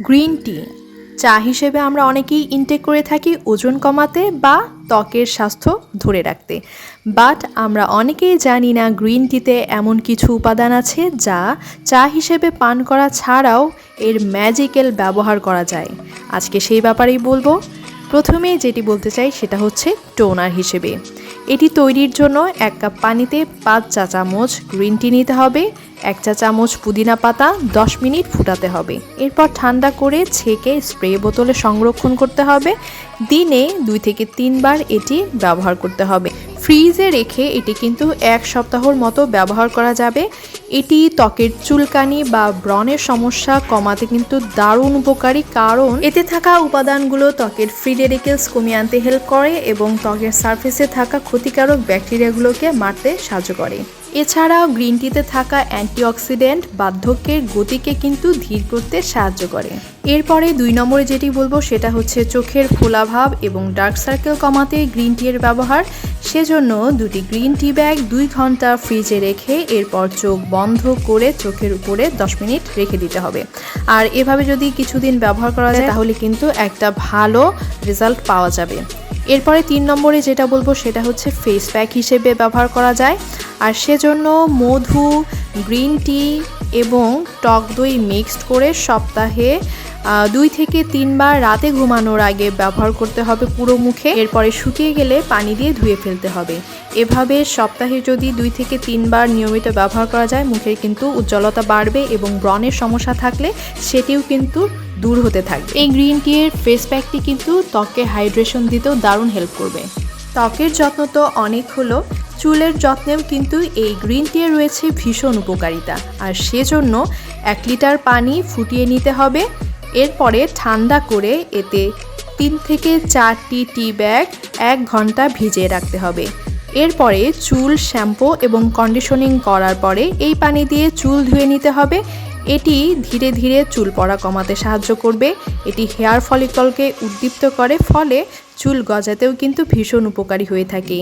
Green tea, চা হিসেবে আমরা অনেকেই ইনটেক করে থাকি ওজন কমাতে বা ত্বকের স্বাস্থ্য ধরে রাখতে। বাট আমরা অনেকেই জানি না গ্রিন টিতে এমন কিছু উপাদান আছে যা চা হিসেবে পান করা ছাড়াও এর ম্যাজিক্যাল ব্যবহার করা যায়। আজকে সেই ব্যাপারেই বলব। প্রথমে যেটি বলতে চাই সেটা হচ্ছে টোনার হিসেবে। এটি তৈরির জন্য এক কাপ পানিতে পাঁচ চা চামচ গ্রিন টি নিতে হবে, এক চা চামচ পুদিনা পাতা দশ মিনিট ফুটাতে হবে। এরপর ঠান্ডা করে ছেঁকে স্প্রে বোতলে সংরক্ষণ করতে হবে। দিনে দুই থেকে তিনবার এটি ব্যবহার করতে হবে। ফ্রিজে রেখে এটি কিন্তু এক সপ্তাহর মতো ব্যবহার করা যাবে। এটি ত্বকের চুলকানি বা ব্রণের সমস্যা কমাতে কিন্তু দারুণ উপকারী কারণ এতে থাকা উপাদানগুলো ত্বকের ফ্রি রেডিকেলস কমিয়ে আনতে হেল্প করে এবং ত্বকের সারফেসে থাকা ক্ষতিকারক ব্যাকটেরিয়াগুলোকে মারতে সাহায্য করে। এছাড়াও গ্রিন টিতে থাকা অ্যান্টিঅক্সিডেন্ট বার্ধক্যের গতিকে কিন্তু ধীর করতে সাহায্য করে। এরপরে দুই নম্বরে যেটি বলব সেটা হচ্ছে চোখের ফোলাভাব এবং ডার্ক সার্কেল কমাতে গ্রিন টি এর ব্যবহার। সেজন্য দুটি গ্রিন টি ব্যাগ দুই ঘণ্টা ফ্রিজে রেখে এরপর চোখ বন্ধ করে চোখের উপরে দশ মিনিট রেখে দিতে হবে। আর এভাবে যদি কিছুদিন ব্যবহার করা যায়, তাহলে কিন্তু একটা ভালো রেজাল্ট পাওয়া যাবে। এরপরে তিন নম্বরে যেটা বলব, সেটা হচ্ছে ফেস প্যাক হিসেবে ব্যবহার করা যায়। আর সেজন্য মধু, গ্রিন টি এবং টক দই মিক্সড করে সপ্তাহে দুই থেকে তিনবার রাতে ঘুমানোর আগে ব্যবহার করতে হবে পুরো মুখে। এরপরে শুকিয়ে গেলে পানি দিয়ে ধুয়ে ফেলতে হবে। এভাবে সপ্তাহে যদি দুই থেকে তিনবার নিয়মিত ব্যবহার করা যায়, মুখের কিন্তু উজ্জ্বলতা বাড়বে এবং ব্রণের সমস্যা থাকলে সেটিও কিন্তু দূর হতে থাকবে। এই গ্রিন টি এর ফেস প্যাকটি কিন্তু ত্বকে হাইড্রেশন দিতেও দারুণ হেল্প করবে। ত্বকের যত্ন তো অনেক হলো চুলের যত্নেও কিন্তু এই গ্রিন টি রয়েছে ভীষণ উপকারিতা। আর সেজন্য এক লিটার পানি ফুটিয়ে নিতে হবে। এরপরে ঠান্ডা করে এতে তিন থেকে চারটি টি ব্যাগ এক ঘণ্টা ভিজিয়ে রাখতে হবে। এরপরে চুল, শ্যাম্পু এবং কন্ডিশনিং করার পরে এই পানি দিয়ে চুল ধুয়ে নিতে হবে। এটি ধীরে ধীরে চুল পড়া কমাতে সাহায্য করবে। এটি হেয়ার ফলিকলকে উদ্দীপ্ত করে, ফলে চুল গজাতেও কিন্তু ভীষণ উপকারী হয়ে থাকে।